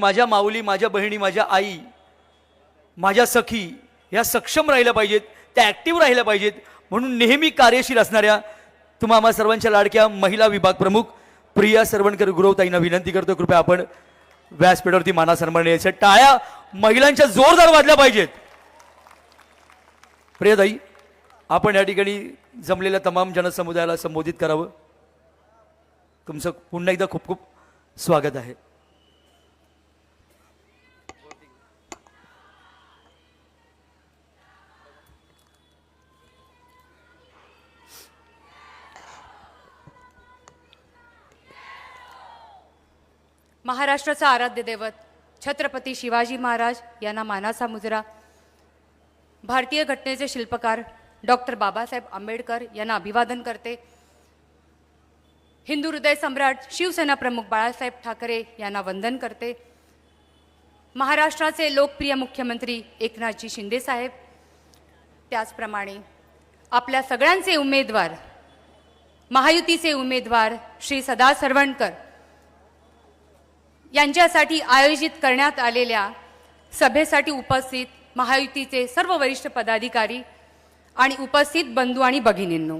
माझ्या माऊली माझ्या बहिणी माझ्या आई माझ्या सखी ह्या सक्षम राहिल्या पाहिजेत त्या ॲक्टिव्ह राहिल्या पाहिजेत. म्हणून नेहमी कार्यशील असणाऱ्या तुम्हा आम्हा सर्वांच्या लाडक्या महिला विभाग प्रमुख प्रिया सरवणकर गुरवताईंना विनंती करतो. कृपया आपण व्यासपीठावरती माना सन्मान यायचं टाळ्या महिलांच्या जोरदार वाजल्या पाहिजेत. प्रियाताई आपण या ठिकाणी जमलेल्या तमाम जनसमुदायाला संबोधित करावं. तुमचं पुन्हा एकदा खूप खूप स्वागत आहे. महाराष्ट्राचा आराध्य दैवत छत्रपती शिवाजी महाराज यांना मानाचा मुजरा. भारतीय घटनेचे शिल्पकार डॉक्टर बाबासाहेब आंबेडकर यांना अभिवादन करते. हिंदू हृदय सम्राट शिवसेना प्रमुख बाळासाहेब ठाकरे यांना वंदन करते. महाराष्ट्राचे लोकप्रिय मुख्यमंत्री एकनाथजी शिंदेसाहेब त्याचप्रमाणे आपल्या सगळ्यांचे उमेदवार महायुतीचे उमेदवार श्री सदा सरवणकर यांच्यासाठी आयोजित करण्यात आलेल्या सभेसाठी उपस्थित महायुतीचे सर्व वरिष्ठ पदाधिकारी आणि उपस्थित बंधू आणि भगिनींनो.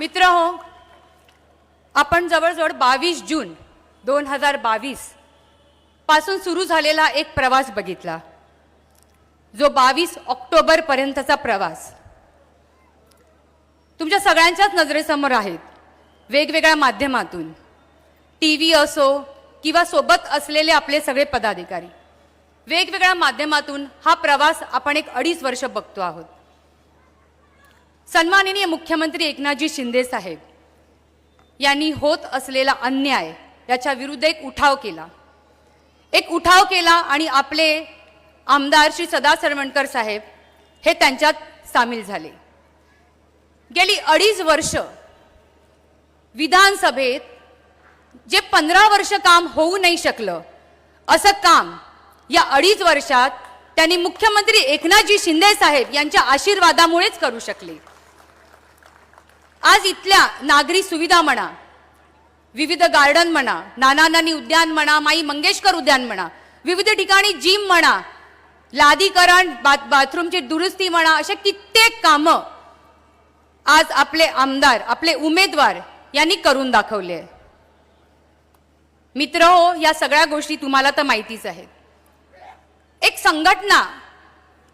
मित्र हो आपण जवळजवळ बावीस जून दोन हजार बावीसपासून सुरू झालेला एक प्रवास बघितला. जो बावीस ऑक्टोबरपर्यंतचा प्रवास. तुमच्या सगळ्यांच्याच नजरेसमोर आहेत वेगवेगळ्या माध्यमातून. टी व्ही असो किंवा सोबत असलेले आपले सगळे पदाधिकारी. वेगवेगळ्या माध्यमातून हा प्रवास आपण एक अडीच वर्ष बघतो आहोत. सन्माननीय मुख्यमंत्री एकनाथजी शिंदे साहेब यांनी होत असलेला अन्याय याच्या विरुद्ध एक उठाव केला. एक उठाव केला आणि आपले आमदार श्री सदा सरवणकर साहेब हे त्यांच्यात सामील झाले. गेली अडीच वर्ष विधानसभेत जे पंधरा वर्ष काम होऊ नाही शकलं असं काम या अडीच वर्षात त्यांनी मुख्यमंत्री एकनाथजी शिंदे साहेब यांच्या आशीर्वादामुळेच करू शकले. आज इथल्या नागरी सुविधा म्हणा विविध गार्डन म्हणा नाना नानी उद्यान म्हणा माई मंगेशकर उद्यान म्हणा विविध ठिकाणी जिम म्हणा लादीकरण बाथ बाथरूमची दुरुस्ती म्हणा अशा कित्येक कामं आज आपले आमदार आपले उमेदवार यांनी करून दाखवले मित्र हो या सगळ्या गोष्टी तुम्हाला तर माहितीच आहेत. एक संघटना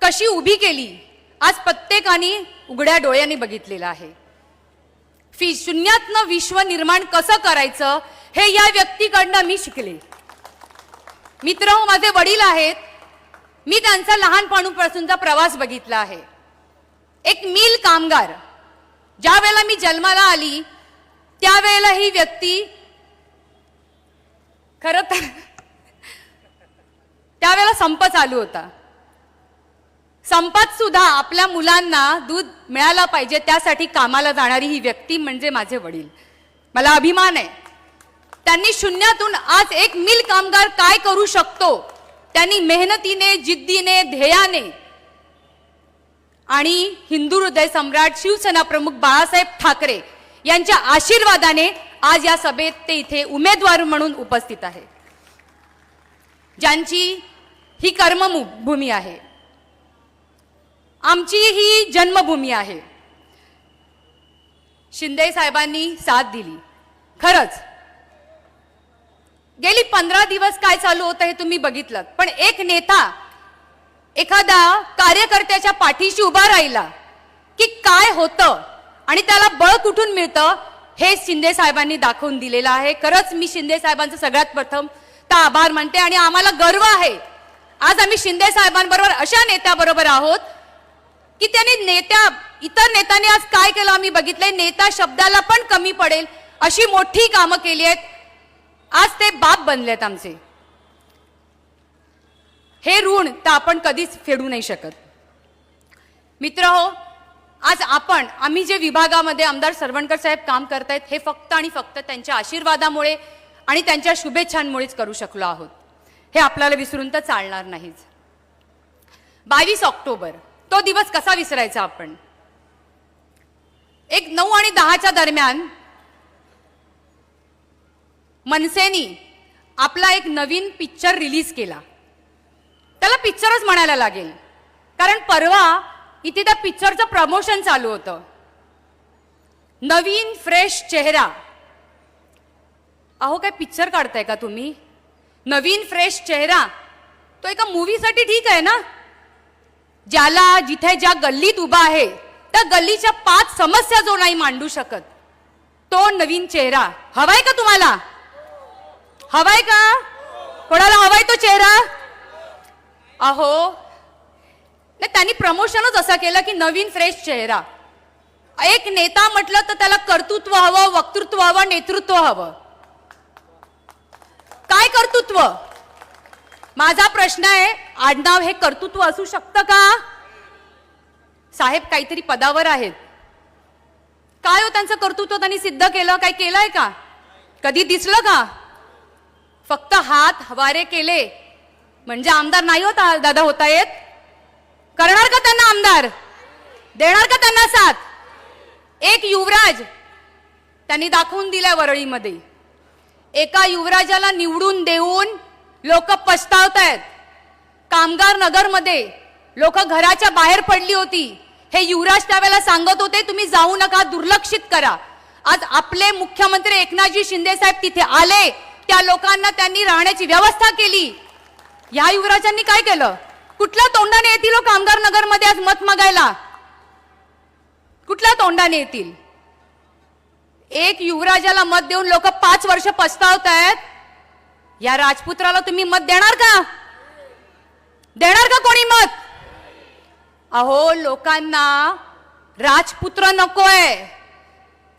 कशी उभी केली आज प्रत्येकाने उघड्या डोळ्यांनी बघितलेलं आहे. फी शून्यातनं विश्व निर्माण कसं करायचं हे या व्यक्तीकडनं मी शिकले. मित्र हो माझे वडील आहेत. मी त्यांचा लहानपणापासूनचा प्रवास बघितला आहे. एक मिल कामगार ज्या वेळेला मी जन्माला आली त्यावेळेला ही व्यक्ती खर तर त्यावेळेला संप चालू होता. संपात सुद्धा आपल्या मुलांना दूध मिळाला पाहिजे त्यासाठी कामाला जाणारी ही व्यक्ती म्हणजे माझे वडील. मला अभिमान आहे. त्यांनी शून्यातून आज एक मिल कामगार काय करू शकतो? त्यांनी मेहनतीने जिद्दीने ध्येयाने आणि हिंदू हृदय सम्राट शिवसेना प्रमुख बाळासाहेब ठाकरे यांच्या आशीर्वादाने आज या सभेत ते इथे उमेदवार म्हणून उपस्थित आहे. ज्यांची ही कर्मभूमी आहे. आमची ही जन्मभूमी आहे. शिंदे साहेबांनी साथ दिली. खरंच गेली पंधरा दिवस काय चालू होतं हे तुम्ही बघितलं पण एक नेता एखादा कार्यकर्त्याच्या पाठीशी उभा राहिला की काय होतं? आणि त्याला बळ कुठून मिळतं हे शिंदे साहेबांनी दाखवून दिलेलं आहे. खरंच मी शिंदे साहेबांचं सगळ्यात प्रथम तर आभार मानते आणि आम्हाला गर्व आहे. आज आम्ही शिंदे साहेबांबरोबर अशा नेत्याबरोबर आहोत की त्यांनी नेत्या इतर नेत्यांनी आज काय केलं आम्ही बघितलंय. नेता शब्दाला पण कमी पडेल अशी मोठी कामं केली आहेत. आज ते बाप बनलेत आमचे. हे ऋण तर आपण कधीच फेडू नाही शकत. मित्र हो आज आपण आम्ही जे विभागामध्ये आमदार सरवणकर साहेब काम करतायत हे फक्त आणि फक्त त्यांच्या आशीर्वादामुळे आणि त्यांच्या शुभेच्छांमुळेच करू शकलो आहोत. हे आपल्याला विसरून तर चालणार नाहीच. बावीस ऑक्टोबर तो दिवस कसा विसरायचा आपण? एक नऊ आणि दहाच्या दरम्यान मनसेनी आपला एक नवीन पिक्चर रिलीज केला. त्याला पिक्चरच म्हणायला लागेल. कारण परवा इथे त्या पिक्चरचं प्रमोशन चालू होतं. नवीन फ्रेश चेहरा. अहो काय पिक्चर काढताय का तुम्ही? नवीन फ्रेश चेहरा. तो एका मूवीसाठी ठीक आहे ना? ज्याला जिथे ज्या गल्लीत उभा आहे त्या गल्लीच्या पाच समस्या जो नाही मांडू शकत तो नवीन चेहरा. हवाय का तुम्हाला? हवाय का? कोणाला हवाय तो चेहरा? अहो नाही त्यांनी प्रमोशनच असं केलं की नवीन फ्रेश चेहरा. एक नेता म्हटलं तर त्याला कर्तृत्व हवं वक्तृत्व हवं नेतृत्व हवं. काय कर्तृत्व? माझा प्रश्न आहे आडनाव हे कर्तृत्व असू शकतं का? साहेब काहीतरी पदावर आहेत. काय हो त्यांचं कर्तृत्व त्यांनी सिद्ध केलं? काय केलंय का? कधी दिसलं का? फक्त हात हवारे केले. म्हणजे आमदार नाही होता दादा होता येत करणार का त्यांना आमदार? देणार का त्यांना साथ? एक युवराज त्यांनी दाखवून दिलाय वरळीमध्ये. एका युवराजाला निवडून देऊन लोक पछतावत आहेत कामगार नगरमध्ये लोक घराच्या बाहेर पडली होती. हे युवराज त्यावेळेला सांगत होते तुम्ही जाऊ नका दुर्लक्षित करा. आज आपले मुख्यमंत्री एकनाथजी शिंदे साहेब तिथे आले. त्या लोकांना त्यांनी राहण्याची व्यवस्था केली. या युवराजांनी काय केलं? कुठल्या तोंडाने येतील हो कामगार नगरमध्ये आज मत मागायला? कुठल्या तोंडाने येतील? एक युवराजाला मत देऊन लोक पाच वर्ष पस्तावत आहेत या राजपुत्राला तुम्ही मत देणार का? देणार का कोणी मत? अहो लोकांना राजपुत्र नकोय.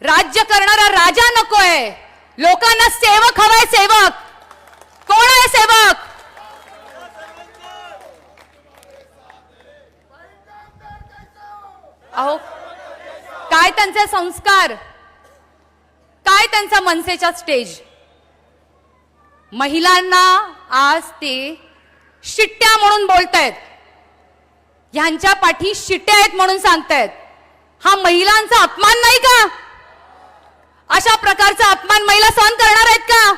राज्य करणारा राजा नकोय. लोकांना सेवक हवाय सेवक. कोण आहे सेवक? अहो काय त्यांचे संस्कार? काय त्यांचा मनसेचा स्टेज? महिलांना आज ते शिट्ट्या म्हणून बोलतायत. ह्यांच्या पाठी शिट्ट्या आहेत म्हणून सांगतायत. हा महिलांचा अपमान नाही का? अशा प्रकारचा अपमान महिला सहन करणार आहेत का?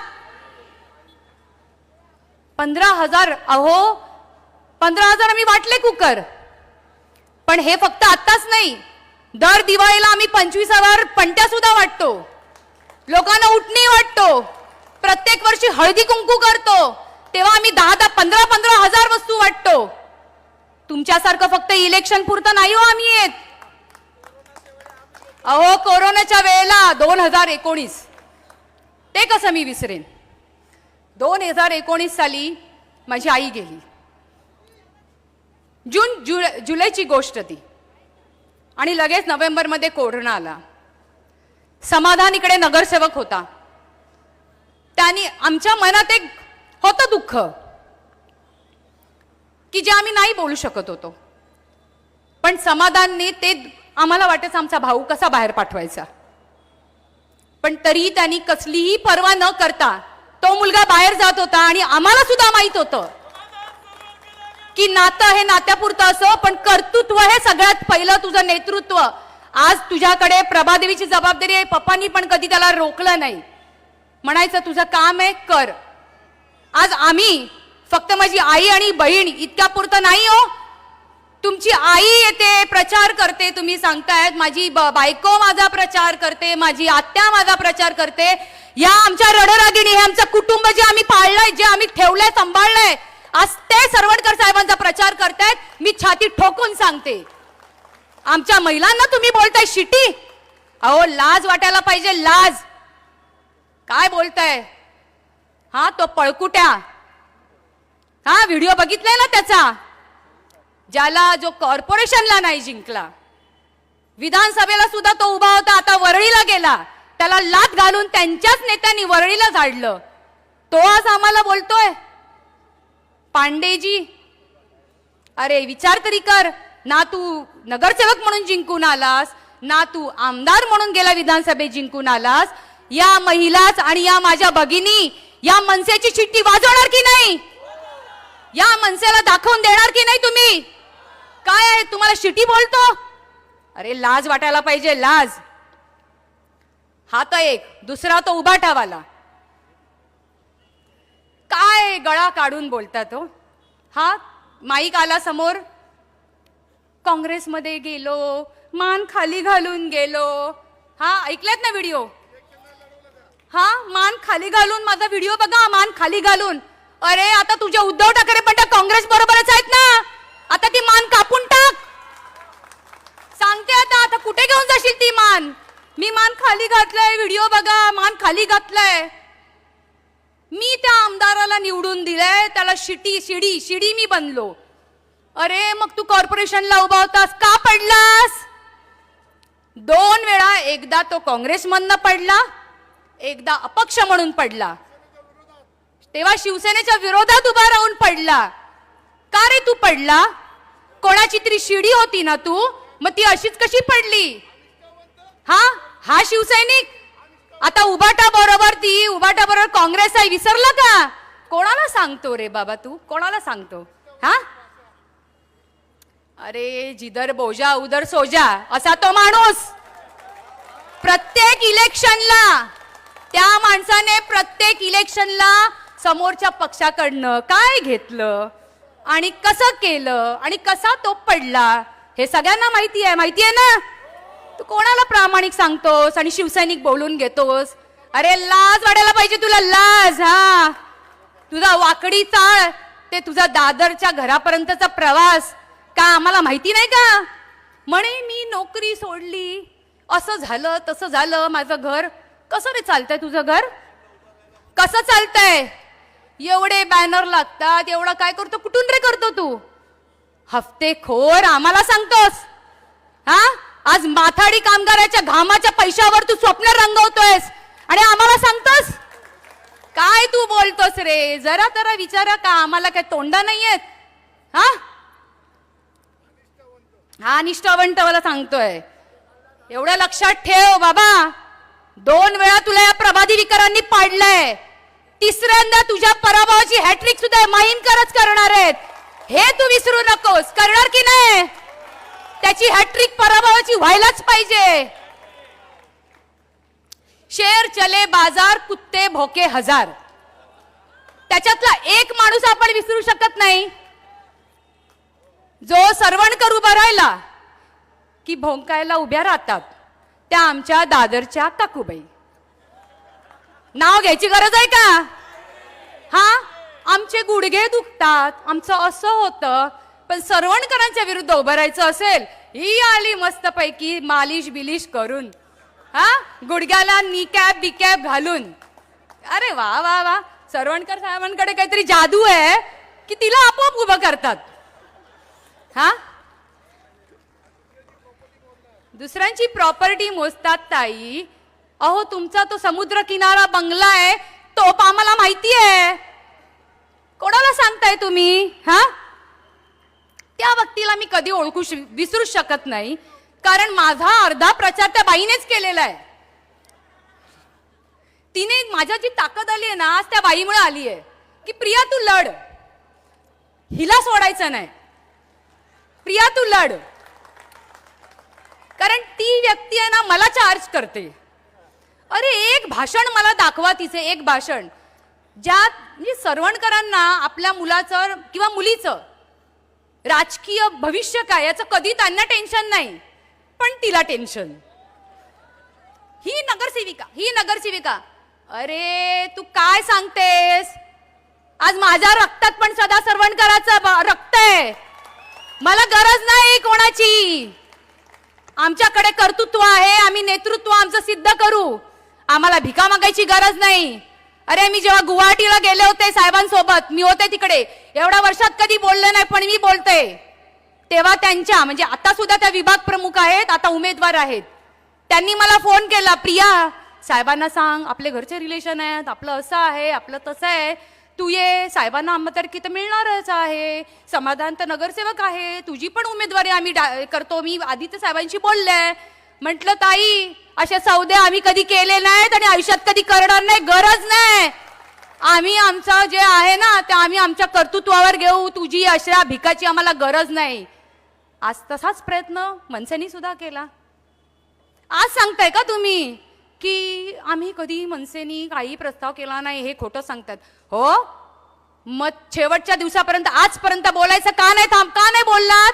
पंधरा हजार अहो पंधरा हजार आम्ही वाटले कुकर. पण हे फक्त आत्ताच नाही. दर दिवाळीला आम्ही पंचवीस हजार पंट्या सुद्धा वाटतो. लोकांना उठणी वाटतो. प्रत्येक वर्षी हळदी कुंकू करतो. तेव्हा आम्ही दहा दहा पंधरा पंधरा हजार वस्तू वाटतो. तुमच्यासारखं फक्त इलेक्शन पुरतं नाही हो आम्ही येत. अहो कोरोनाच्या वेळेला दोन हजार एकोणीस. ते कसं मी विसरेन? दोन हजार एकोणीस साली माझी आई गेली. जून जुलै जुलैची गोष्ट ती. आणि लगेच नोव्हेंबरमध्ये कोरोना आला. समाधान इकडे नगरसेवक होता. त्यांनी आमच्या मनात एक होतं दुःख. की जे आम्ही नाही बोलू शकत होतो. पण समाधानने ते आम्हाला वाटायचं आमचा भाऊ कसा बाहेर पाठवायचा. पण तरी त्यांनी कसलीही पर्वा न करता तो मुलगा बाहेर जात होता आणि आम्हाला सुद्धा माहीत होतं. की नातं हे नात्यापुरतं असो पण कर्तृत्व हे सगळ्यात पहिलं तुझं नेतृत्व. आज तुझ्याकडे प्रभादेवीची जबाबदारी आहे पप्पांनी पण कधी त्याला रोखलं नाही. म्हणायचं तुझं काम आहे कर. आज आम्ही फक्त माझी आई आणि बहीण इतक्या पुरतं नाही हो. तुमची आई येते प्रचार करते तुम्ही सांगतायत माझी ब- बायको माझा प्रचार करते माझी आत्या माझा प्रचार करते. या आमच्या रडरागिणी हे आमचं कुटुंब जे आम्ही पाळलंय जे आम्ही ठेवलंय सांभाळलंय आज ते सरवणकर साहेबांचा प्रचार करतायत मी छाती ठोकून सांगते. आमच्या महिलांना तुम्ही बोलताय शिटी? अहो लाज वाटायला पाहिजे लाज. काय बोलताय? हा तो पळकुट्या. हा व्हिडिओ बघितलाय ना त्याचा? ज्याला जो कॉर्पोरेशनला नाही जिंकला. विधानसभेला सुद्धा तो उभा होता आता वरळीला गेला. त्याला लात घालून त्यांच्याच नेत्यांनी वरळीला झाडलं. तो आज आम्हाला बोलतोय. पांडेजी. अरे विचार तरी कर. ना तू नगरसेवक म्हणून जिंकून आलास ना तू आमदार म्हणून गेला विधानसभेत जिंकून आलास. या महिलाच आणि या माझ्या भगिनी या मनसेची चिठ्ठी वाजवणार की नाही? या मनसेला दाखवून देणार की नाही तुम्ही? काय आहे? तुम्हाला शिटी बोलतो? अरे लाज वाटायला पाहिजे लाज. हा तर एक. दुसरा तो उभा ठावाला. काय गळा काढून बोलतात हो? हा माईक आला समोर. काँग्रेसमध्ये गेलो मान खाली घालून गेलो. हा ऐकल्यात ना व्हिडिओ? हा मान खाली घालून माझा व्हिडिओ बघा मान खाली घालून. अरे आता तुझ्या उद्धव ठाकरे पण त्या काँग्रेस बरोबरच आहेत ना. आता ती मान कापून टाक. सांगते आता आता कुठे घेऊन जाशील ती मान? मी मान खाली घातलाय व्हिडिओ बघा मान खाली घातलाय. मी त्या आमदाराला निवडून दिलंय त्याला शिटी शिडी शिडी मी बनलो. अरे मग तू कॉर्पोरेशनला उभा होतास का पडलास? दोन वेळा एकदा तो काँग्रेसमधनं पडला एकदा अपक्ष म्हणून पडला. तेव्हा शिवसेनेच्या विरोधात उभा राहून पडला. का रे तू पडला? कोणाची तरी शिडी होती ना तू? मग ती अशीच कशी पडली? हा? हा शिवसैनिक? आता उबाटा बरोबर ती उबाटा बरोबर काँग्रेस आहे विसरलं का? कोणाला सांगतो रे बाबा तू? कोणाला सांगतो? हा? अरे जिधर बोजा उधर सोजा असा तो माणूस. प्रत्येक इलेक्शनला त्या माणसाने प्रत्येक इलेक्शनला समोरच्या पक्षाकडनं काय घेतलं? आणि कसं केलं? आणि कसा तो पडला? हे सगळ्यांना माहिती आहे माहिती आहे ना? तू कोणाला प्रामाणिक सांगतोस आणि शिवसैनिक बोलून घेतोस? अरे लाज वाढायला पाहिजे तुला लाज हा. तुझा वाकडी चाळ ते तुझा दादरच्या घरापर्यंतचा प्रवास का आम्हाला माहिती नाही का? म्हणे मी नोकरी सोडली. असं झालं तसं झालं. माझं घर कसं रे चालतंय तुझं घर? कसं चालतंय? एवढे बॅनर लागतात एवढं काय करतो कुठून रे करतो तू? हफ्ते खोर आम्हाला सांगतोस. हा? आज माथाडी कामगाराच्या घामाच्या पैशावर तू स्वप्न रंगवतोयस. आणि आम्हाला सांगतोस? काय तू बोलतोस रे? जरा तरा विचारा का? आम्हाला काय तोंडा नाहीयेत? हा? हा निष्ठावंत मला सांगतोय. एवढं लक्षात ठेव बाबा. दोन वेळा तुला या प्रभादी विकारांनी पाडलंय. तिसऱ्यांदा तुझ्या पराभवाची हॅट्रिक सुद्धा माहीनकरच करणार आहेत. हे तू विसरू नकोस. करणार की नाही? त्याची हॅट्रिक पराभवाची व्हायलाच पाहिजे. शेर चले बाजार कुत्ते भोके हजार. त्याच्यातला एक माणूस आपण विसरू शकत नाही. जो सरवणकर उभा राहिला की भोंकायला उभ्या राहतात त्या आमच्या दादरच्या काकूबाई. नाव घ्यायची गरज आहे का? हा? आमचे गुडघे दुखतात. आमचं असं होतं पण सरवणकरांच्या विरुद्ध उभं राहायचं असेल ही आली मस्तपैकी मालिश बिलिश करून. हा? गुडघ्याला नी कॅप बी कॅप घालून. अरे वा वा वा. सरवणकर साहेबांकडे काहीतरी जादू आहे की तिला आपोआप उभं करतात. हा? दुसऱ्यांची प्रॉपर्टी मोजतात ताई. अहो तुमचा तो समुद्र किनारा बंगला आहे तो आम्हाला माहिती आहे. कोणाला सांगताय तुम्ही? हा? त्या व्यक्तीला मी कधी ओळखू विसरू शकत नाही. कारण माझा अर्धा प्रचार त्या बाईनेच केलेला आहे. तिने माझ्या जी ताकद आली आहे ना आज त्या बाईमुळे आली आहे. की प्रिया तू लढ. हिला सोडायचं नाही. प्रिया तू लढ. कारण ती व्यक्ती आहे ना मला चार्ज करते. अरे एक भाषण मला दाखवा तिचे एक भाषण. ज्यात म्हणजे सरवणकरांना आपल्या मुलाचं किंवा मुलीचं राजकीय भविष्य काय याचं कधी त्यांना टेन्शन नाही. पण तिला टेन्शन. ही नगरसेविका ही नगरसेविका. अरे तू काय सांगतेस? आज माझ्या रक्तात पण सदा सरवणकराचं ब- रक्त आहे. मला गरज नाही कोणाची. आमच्याकडे कर्तृत्व आहे आम्ही नेतृत्व आमचं सिद्ध करू. आम्हाला भिका मागायची गरज नाही. अरे मी जेव्हा गुवाहाटीला गेले होते साहेबांसोबत मी होते तिकडे. एवढ्या वर्षात कधी बोलले नाही पण मी बोलते. तेव्हा त्यांच्या म्हणजे आता सुद्धा त्या विभाग प्रमुख आहेत आता उमेदवार आहेत. त्यांनी मला फोन केला प्रिया साहेबांना सांग आपले घरचे रिलेशन आहेत आपलं असं आहे आपलं तसं आहे. तू ये साहेबांना आमदारकी तर मिळणारच आहे. समाधान तर नगरसेवक आहे. तुझी पण उमेदवारी आम्ही डा- करतो. मी आदित्य साहेबांशी बोलले. म्हटलं ताई असे सौदे आम्ही कधी केले नाहीत आणि आयुष्यात कधी करणार नाही गरज नाही. आम्ही आमचं जे आहे ना ते आम्ही आमच्या कर्तृत्वावर घेऊ. तुझी अशा भिकाची आम्हाला गरज नाही. आज तसाच प्रयत्न मनसेनी सुद्धा केला. आज सांगताय का तुम्ही की आम्ही कधी मनसेनी काही प्रस्ताव केला नाही हे खोटं सांगतात. हो? मग शेवटच्या दिवसापर्यंत आजपर्यंत बोलायचं का नाही थांब का नाही बोललात?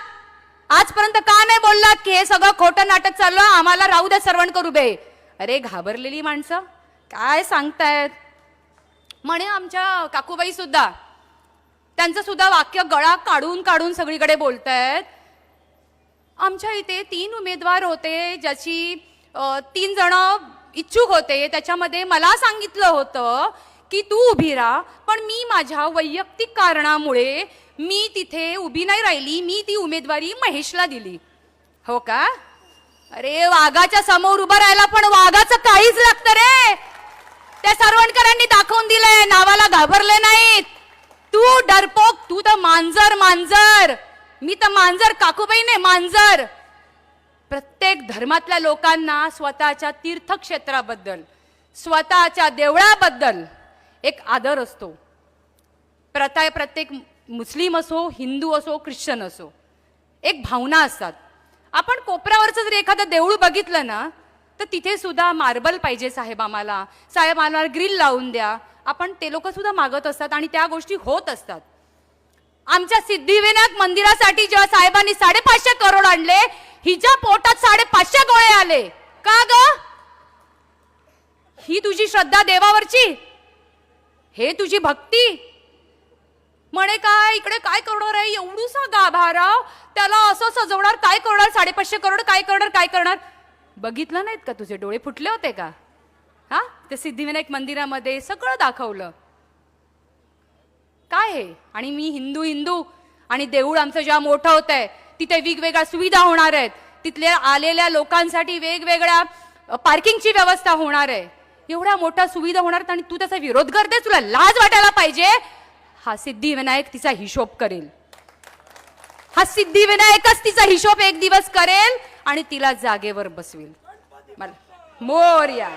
आजपर्यंत का नाही बोललात की हे सगळं खोटं नाटक चाललं आम्हाला राहू द्या सर्वण करू बे अरे घाबरलेली माणसं. काय सांगतायत? म्हणे आमच्या काकूबाई सुद्धा. त्यांचं सुद्धा वाक्य गळा काढून काढून सगळीकडे बोलतायत. आमच्या इथे तीन उमेदवार होते ज्याची तीन जण इच्छुक होते. त्याच्यामध्ये मला सांगितलं होतं की तू उभी राहा पण मी माझ्या वैयक्तिक कारणामुळे मी तिथे उभी नाही राहिली मी ती उमेदवारी महेशला दिली. हो का? अरे वाघाच्या समोर उभं राहायला पण वाघाचं काहीच लागतं रे! त्या सरवणकरांनी दाखवून दिलंय नावाला घाबरले नाहीत. तू डरपोक तू तर मांजर मांजर. मी तर मांजर काकूबाई नाही मांजर. प्रत्येक धर्मातल्या लोकांना स्वतःच्या तीर्थक्षेत्राबद्दल स्वतःच्या देवळाबद्दल एक आदर असतो. प्रथा आहे प्रत्येक मुस्लिम असो हिंदू असो ख्रिश्चन असो एक भावना असतात. आपण कोपऱ्यावरचं जर एखादं देऊळ बघितलं ना तर तिथे सुद्धा मार्बल पाहिजे साहेब आम्हाला. साहेब आम्हाला ग्रिल लावून द्या. आपण ते लोक सुद्धा मागत असतात आणि त्या गोष्टी होत असतात. आमच्या सिद्धिविनायक मंदिरासाठी जेव्हा साहेबांनी साडेपाचशे करोड आणले हिच्या पोटात साडेपाचशे गोळे आले. का ग? ही तुझी श्रद्धा देवावरची? हे तुझी भक्ती? म्हणे काय इकडे काय करणार आहे? एवढूसा गाभाराव त्याला असं सजवणार काय करणार? साडेपाचशे करोड काय करणार काय करणार? बघितलं नाहीत का तुझे डोळे? फुटले होते का? हा? ते सिद्धिविनायक मंदिरामध्ये सगळं दाखवलं. काय हे? आणि मी हिंदू हिंदू. आणि देऊळ आमचं जेव्हा मोठं होत आहे तिथे वेगवेगळ्या सुविधा होणार आहेत. तिथल्या आलेल्या लोकांसाठी वेगवेगळ्या पार्किंगची व्यवस्था होणार आहे. एवढ्या मोठ्या सुविधा होणार आणि तू त्याचा विरोध करते तुला लाज वाटायला पाहिजे? हा सिद्धिविनायक तिचा हिशोब करेल. हा सिद्धिविनायकच तिचा हिशोब एक दिवस करेल आणि तिला जागेवर बसवेल. मला मोर्या.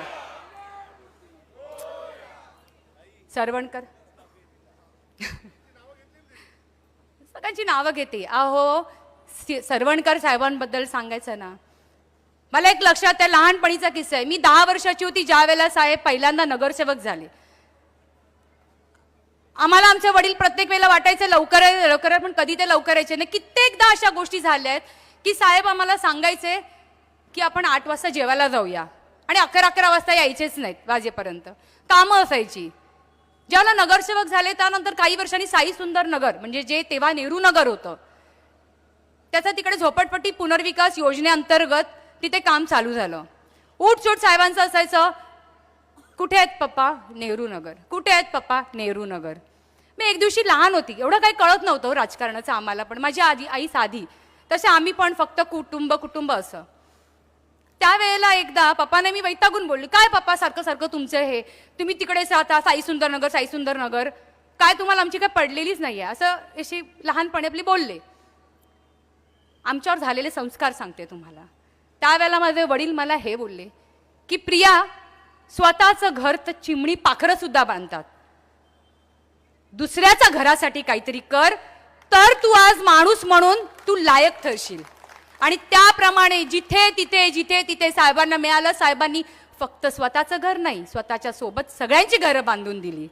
सरवणकर. सगळ्यांची नावं घेते. अहो सरवणकर साहेबांबद्दल सांगायचं ना. मला एक लक्षात आहे लहानपणीचा किस्सा आहे. मी दहा वर्षाची होती ज्या वेळेला साहेब पहिल्यांदा नगरसेवक झाले. आम्हाला आमचे वडील प्रत्येक वेळेला वाटायचं लवकर आहे, लवकर पण कधी ते लवकर यायचे नाही. कित्येकदा अशा गोष्टी झाल्या आहेत की साहेब आम्हाला सांगायचे की आपण आठ वाजता जेवायला जाऊया. आणि अकरा अकरा वाजता यायचेच नाहीत वाजेपर्यंत. कामं असायची. ज्यावेळेला नगरसेवक झाले त्यानंतर काही वर्षांनी साई सुंदर नगर म्हणजे जे तेव्हा नेहरू नगर होतं त्याचा तिकडे झोपडपट्टी पुनर्विकास योजनेअंतर्गत तिथे काम चालू झालं. उठसूट साहेबांचं असायचं कुठे आहेत पप्पा? नेहरू नगर. कुठे आहेत पप्पा? नेहरू नगर. मी एक दिवशी लहान होती. एवढं काही कळत नव्हतं हो राजकारणाचं आम्हाला पण माझी आधी आई साधी. तसे आम्ही पण फक्त कुटुंब कुटुंब असं. त्यावेळेला एकदा पप्पाने मी वैतागून बोलली काय पप्पा सारखं सारखं तुमचं हे? तुम्ही तिकडेच राहता साई सुंदर नगर साई सुंदर नगर. काय तुम्हाला आमची काय पडलेलीच नाही आहे असं अशी लहानपणी आपली बोलले. आमच्यावर झालेले संस्कार सांगते तुम्हाला. त्यावेळेला माझे वडील मला हे बोलले की प्रिया स्वतःचं घर तर चिमणी पाखरं सुद्धा बांधतात. दुसऱ्याच्या घरासाठी काहीतरी कर तर तू आज माणूस म्हणून तू लायक ठरशील. आणि त्याप्रमाणे जिथे तिथे जिथे तिथे साहेबांना मिळालं साहेबांनी फक्त स्वतःचं घर नाही स्वतःच्या सोबत सगळ्यांची घरं बांधून दिली.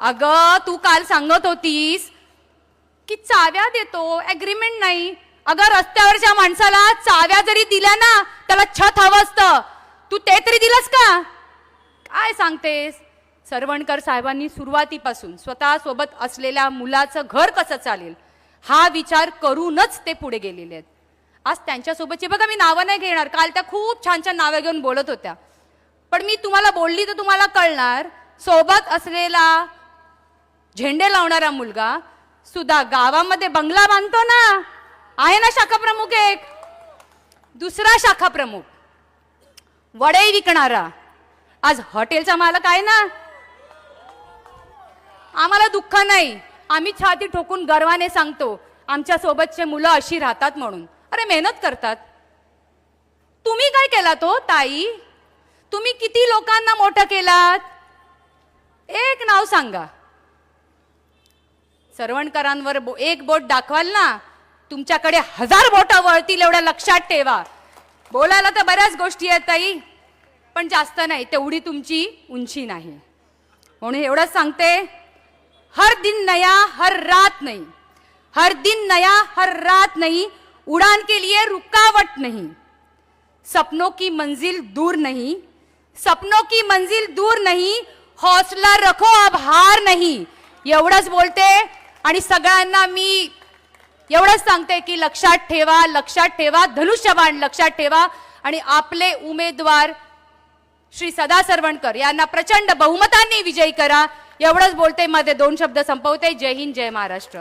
अगं तू काल सांगत होतीस की चाव्या देतो ॲग्रीमेंट नाही. अगं रस्त्यावरच्या माणसाला चाव्या जरी दिल्या ना त्याला छत हवं असतं. तू ते तरी दिलंस का? काय सांगतेस? सरवणकर साहेबांनी सुरुवातीपासून स्वतः सोबत असलेल्या मुलाचं घर कसं चालेल हा विचार करूनच ते पुढे गेलेले आहेत. आज त्यांच्यासोबतची बघा मी नावं नाही घेणार. काल त्या खूप छान छान नावं घेऊन बोलत होत्या. पण मी तुम्हाला बोलली तर तुम्हाला कळणार सोबत असलेला झेंडे लावणारा मुलगा सुद्धा गावामध्ये बंगला बांधतो ना. आहे ना शाखा प्रमुख एक. दुसरा शाखा प्रमुख. वडे विकणारा. आज हॉटेलचा मालक आहे ना? आम्हाला दुःख नाही. आम्ही छाती ठोकून गर्वाने सांगतो आमच्या सोबतचे मुलं अशी राहतात म्हणून. अरे मेहनत करतात. तुम्ही काय केला तो हो, ताई? तुम्ही किती लोकांना मोठं केलात? एक नाव सांगा. सरवणकरांवर बो- एक बोट दाखवाल ना? तुमच्याकडे हजार बोटं वळतील एवढ्या लक्षात ठेवा. बोलायला तर बऱ्याच गोष्टी आहेत ताई पण जास्त नाही तेवढी तुमची उंची नाही. म्हणून एवढंच सांगते हर दिन नया हर रात नाही. हर दिन नया हर रात नहीं उड़ान के लिए रुकावट नहीं. सपनों की मंजिल दूर नहीं सपनों की मंजिल दूर नहीं हौसला रखो अब हार नाही. एवढंच बोलते आणि सगळ्यांना मी एवढंच सांगते की लक्षात ठेवा लक्षात ठेवा धनुष्यबाण लक्षात ठेवा. आणि आपले उमेदवार श्री सदा सरवणकर यांना प्रचंड बहुमतांनी विजयी करा. एवढंच बोलते मध्ये दोन शब्द संपवते. जय हिंद जय महाराष्ट्र.